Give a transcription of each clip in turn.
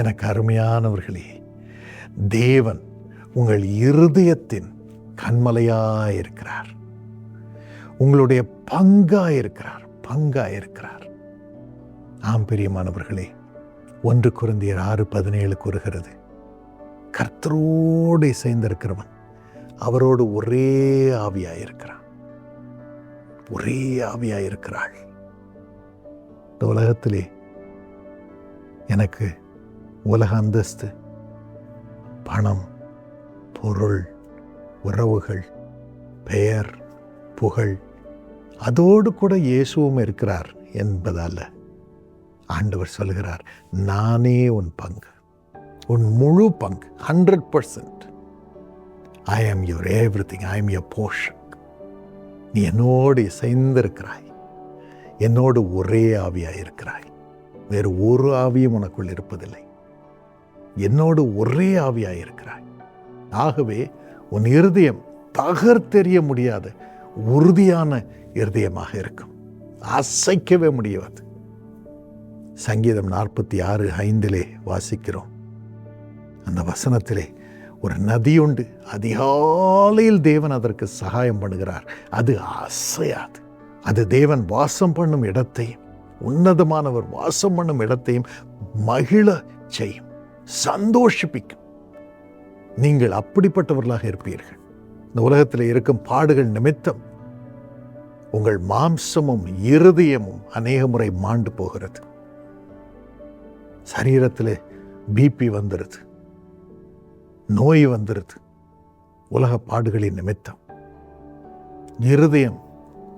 எனக்கு அருமையானவர்களே தேவன் உங்கள் இருதயத்தின் கண்மலையாக இருக்கிறார் உங்களுடைய பங்காக இருக்கிறார் பங்காக இருக்கிறார் ஆம் பிரியமானவர்களே ஒன்று குருந்தியர் ஆறு பதினேழு கூறுகிறது கர்த்தரோடு இசைந்திருக்கிறவன் அவரோடு ஒரே ஆவியாய் இருக்கிறான் ஒரே ஆவியாய் இருக்கிறாள் இந்த உலகத்திலே எனக்கு உலக அந்தஸ்து பணம் பொருள் உறவுகள் பெயர் புகழ் அதோடு கூட இயேசுவும் இருக்கிறார் என்பதால் ஆண்டவர் சொல்கிறார் நானே உன் பங்கு உன் முழு பங்கு hundred percent I am your every thing I am your portion நீ என்னோடு இசைந்திருக்கிறாய் என்னோடு ஒரே ஆவியாக இருக்கிறாய் வேறு ஒரு ஆவியும் உனக்குள் இருப்பதில்லை. என்னோடு ஒரே ஆவியாக இருக்கிறாய் ஆகவே உன் இருதயம் தகர்த்தெறிய முடியாத உறுதியான இருதயமாக இருக்கும். அசைக்கவே முடியாது. சங்கீதம் நாற்பத்தி ஆறு ஐந்திலே வாசிக்கிறோம். அந்த வசனத்திலே ஒரு நதியுண்டு அதிகாலையில் தேவன் அதற்கு சகாயம் பண்ணுகிறார். அது அசையாது. அது தேவன் வாசம் பண்ணும் இடத்தையும் உன்னதமானவர் வாசம் பண்ணும் இடத்தையும் மகிழ செய்யும். சந்தோஷிப்பிக்கும். நீங்கள் அப்படிப்பட்டவர்களாக இருப்பீர்கள். இந்த உலகத்தில் இருக்கும் பாடுகள் நிமித்தம் உங்கள் மாம்சமும் இருதயமும் அநேக முறை மாண்டு போகிறது. சரீரத்தில் பிபி வந்துடுது நோய் வந்துடுது உலக பாடுகளின் நிமித்தம் இருதயம்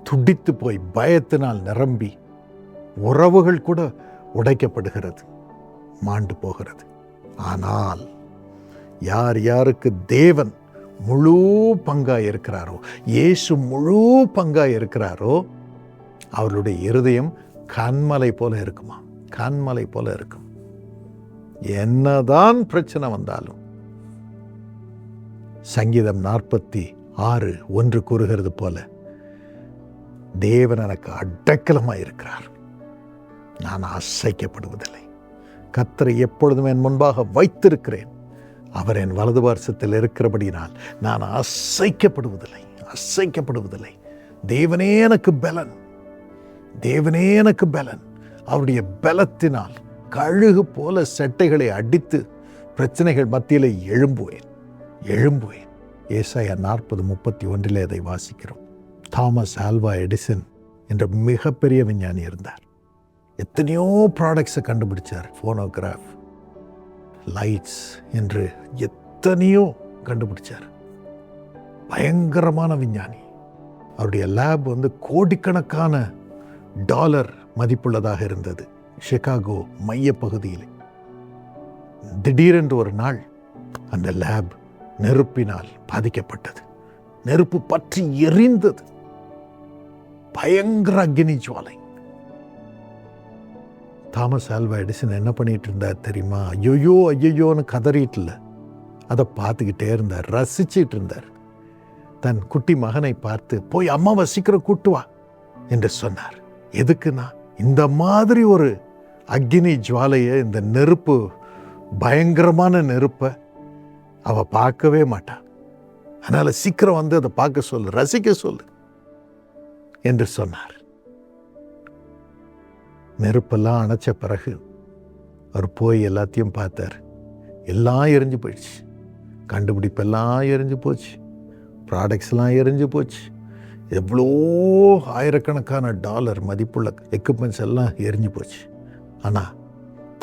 துடித்து போய் பயத்தினால் நிரம்பி உறவுகள் கூட உடைக்கப்படுகிறது மாண்டு போகிறது. ஆனால் யார் யாருக்கு தேவன் முழு பங்காக இருக்கிறாரோ இயேசு முழு பங்காக இருக்கிறாரோ அவர்களுடைய இருதயம் கண்மலை போல இருக்குமா? கண்மலை போல இருக்கும். என்னதான் பிரச்சனை வந்தாலும் சங்கீதம் நாற்பத்தி ஆறு ஒன்று கூறுகிறது போல தேவன் எனக்கு அடக்கலமாக இருக்கிறார். நான் அசைக்கப்படுவதில்லை கத்தரை எப்பொழுதும் என் முன்பாக வைத்திருக்கிறேன். அவர் என் வலது வருஷத்தில் இருக்கிறபடியினால் நான் அசைக்கப்படுவதில்லை அசைக்கப்படுவதில்லை. தேவனே எனக்கு பலன். தேவனே எனக்கு பலன். அவருடைய பலத்தினால் கழுகு போல செட்டைகளை அடித்து பிரச்சனைகள் மத்தியில் எழும்புவேன் எழும்புவேன். ஏசாயா நாற்பது முப்பத்தி ஒன்றிலே அதை வாசிக்கிறோம். தாமஸ் ஆல்வா எடிசன் என்ற மிகப்பெரிய விஞ்ஞானி இருந்தார். எத்தனையோ ப்ராடக்ட்ஸை கண்டுபிடிச்சார். ஃபோனோகிராஃப் லைட்ஸ் என்று எத்தனையோ கண்டுபிடிச்சார். பயங்கரமான விஞ்ஞானி. அவருடைய லேப் வந்து கோடிக்கணக்கான டாலர் மதிப்புள்ளதாக இருந்தது. சிகாகோ மையப்பகுதியில். திடீரென்று ஒரு நாள் அந்த லேப் நெருப்பினால் பாதிக்கப்பட்டது. நெருப்பு பற்றி எரிந்தது. பயங்கர அக்னி ஜுவாலை. தாமஸ் ஆல்வா எடிசன் என்ன பண்ணிட்டு இருந்தார் தெரியுமா? ஐயோ ஐயோன்னு கதறிட்டுல அதை பார்த்துக்கிட்டே இருந்தார் ரசிச்சிட்டு இருந்தார். தன் குட்டி மகனை பார்த்து போய் அம்மாவை சீக்கிரம் கூட்டு வா என்று சொன்னார். எதுக்குன்னா இந்த மாதிரி ஒரு அக்னி ஜுவாலையை இந்த நெருப்பு பயங்கரமான நெருப்பை அவ பார்க்கவே மாட்டான் அதனால சீக்கிரம் வந்து அதை பார்க்க சொல்லு ரசிக்க சொல்லு என்று சொன்னார். நெருப்பெல்லாம் அணைச்ச பிறகு அவர் போய் எல்லாத்தையும் பார்த்தார். எல்லாம் எரிஞ்சு போயிடுச்சு. கண்டுபிடிப்பெல்லாம் எரிஞ்சு போச்சு. ப்ராடக்ட்ஸ்லாம் எரிஞ்சு போச்சு. எவ்வளோ ஆயிரக்கணக்கான டாலர் மதிப்புள்ள எக்யூப்மெண்ட்ஸ் எல்லாம் எரிஞ்சு போச்சு. ஆனால்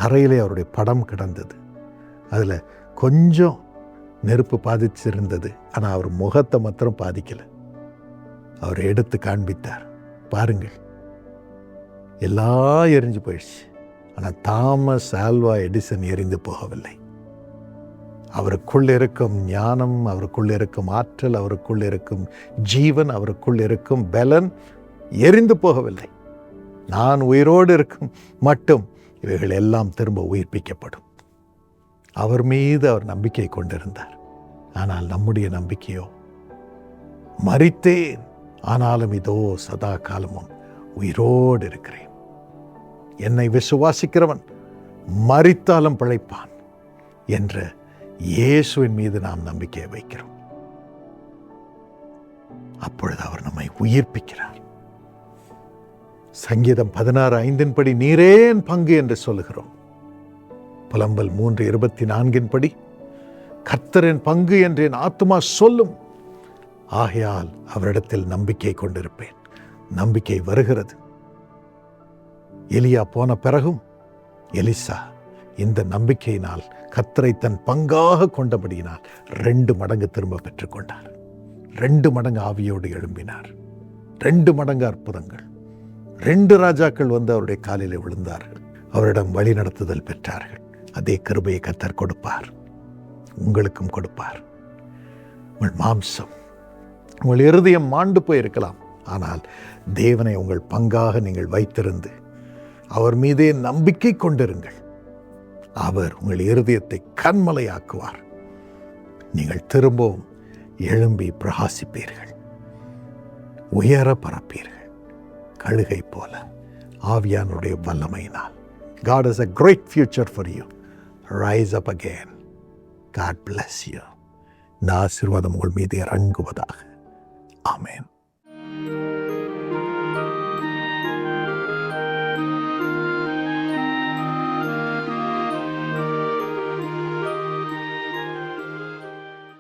தரையிலே அவருடைய படம் கிடந்தது. அதில் கொஞ்சம் நெருப்பு பாதிச்சிருந்தது. ஆனால் அவர் முகத்தை மாத்திரம் பாதிக்கலை. அவர் எடுத்து காண்பித்தார். பாருங்கள். எல்லாம் எரிஞ்சு போயிடுச்சு. ஆனால் தாமஸ் ஆல்வா எடிசன் எரிந்து போகவில்லை. அவருக்குள் இருக்கும் ஞானம் அவருக்குள் இருக்கும் ஆற்றல் அவருக்குள் இருக்கும் ஜீவன் அவருக்குள் இருக்கும் பலன் எரிந்து போகவில்லை. நான் உயிரோடு இருக்கும் மட்டும் இவைகள் எல்லாம் திரும்ப உயிர்ப்பிக்கப்படும். அவர் மீது அவர் நம்பிக்கை கொண்டிருந்தார். ஆனால் நம்முடைய நம்பிக்கையோ? மறித்தேன். ஆனாலும் இதோ சதா காலமும் உயிரோடு இருக்கிறேன். என்னை விசுவாசிக்கிறவன் மறித்தாலும் பிழைப்பான் என்ற இயேசுவின் மீது நாம் நம்பிக்கையை வைக்கிறோம். அப்பொழுது அவர் நம்மை உயிர்ப்பிக்கிறார். சங்கீதம் பதினாறு ஐந்தின் படி நீரேன் பங்கு என்று சொல்லுகிறோம். புலம்பல் மூன்று இருபத்தி நான்கின் படி கர்த்தரின் பங்கு என்று என் ஆத்மா சொல்லும். ஆகையால் அவரிடத்தில் நம்பிக்கை கொண்டிருப்பேன். நம்பிக்கை வருகிறது. எலியா போன பிறகும் எலிசா இந்த நம்பிக்கையினால் கத்தரை தன் பங்காக கொண்டபடியினால் ரெண்டு மடங்கு திரும்ப பெற்றுக்கொண்டார் ரெண்டு மடங்கு ஆவியோடு எழும்பினார். ரெண்டு மடங்கு அற்புதங்கள். ரெண்டு ராஜாக்கள் வந்து அவருடைய காலிலே விழுந்தார்கள். அவரிடம் வழி நடத்துதல் பெற்றார்கள். அதே கிருபையை கத்தர் கொடுப்பார். உங்களுக்கும் கொடுப்பார். உங்கள் மாம்சம். உங்கள் இருதயம் மாண்டு போயிருக்கலாம். ஆனால் தேவனை உங்கள் பங்காக நீங்கள் வைத்திருந்து அவர் மீதே நம்பிக்கை கொண்டிருங்கள். அவர் உங்கள் இருதயத்தை கண்மலையாக்குவார். நீங்கள் திரும்பவும் எழும்பி பிரகாசிப்பீர்கள். உயர பரப்பீர்கள். கழுகை போல ஆவியானுடைய வல்லமையினால். God is a great future for you rise up again God bless you இந்த ஆசீர்வாதம் உங்கள் மீது இறங்குவதாக. ஆமேன்